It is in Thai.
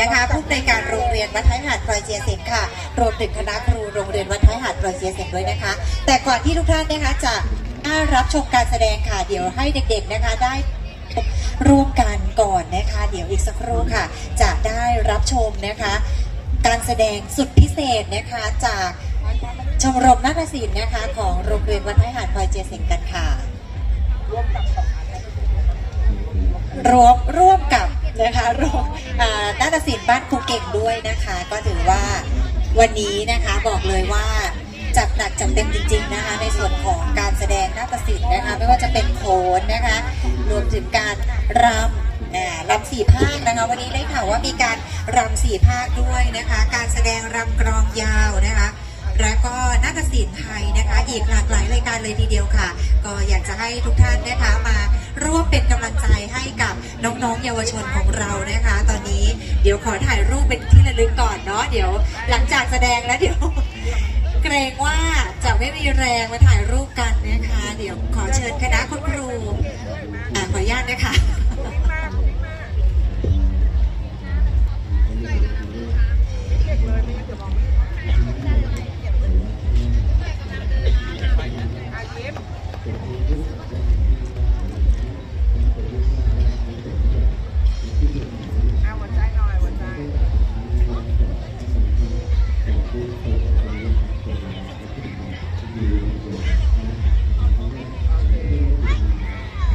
นะคะผู้ในการโรงเรียนวัดท้ายหาดพลอยเจียเสงค่ะรวมถึงคณะครูโรงเรียนวัดท้ายหาดพลอยเจียเสงด้วยนะคะ แต่ก่อนที่ทุกท่านนะคะจะได้รับชมการแสดงค่ะ เดี๋ยวให้เด็กๆนะคะได้ร่วมกันก่อนนะคะ เดี๋ยวอีกสักครู่ค่ะ จะได้รับชมนะคะ การแสดงสุดพิเศษนะคะจากชมรมนาฏศิลป์นะคะ ของโรงเรียนวัดท้ายหาดพลอยเจียเสงกันค่ะรวมร่วม นะคะรวมอ่านาฏศิลป์บ้านครูเก่งด้วยนะคะ ก็ถือว่าวันนี้นะคะบอกเลยว่าจัดหนักจัดเต็มจริงๆนะคะในส่วนของการแสดงนาฏศิลป์นะคะไม่ว่าจะเป็นโขนนะคะ รวมถึงการรำรำสี่ภาคนะคะ วันนี้ได้ข่าวว่ามีการรำสี่ภาคด้วยนะคะ การแสดงรำกรองยาวนะคะแล้วก็นาฏศิลป์ไทยนะคะ อีกหลากหลายรายการเลยทีเดียวค่ะ ก็อยากจะให้ทุกท่านนะคะมาร่วมเป็นกำ น้องๆ เยาวชนของเรานะคะ ตอนนี้เดี๋ยวขอถ่ายรูปเป็นที่ระลึกก่อนเนาะเดี๋ยวหลังจากแสดงแล้วเดี๋ยว เกรงว่าจะไม่มีแรงมาถ่ายรูปกันนะคะ เดี๋ยวขอเชิญคณะคุณครูอ่าขออนุญาตนะคะ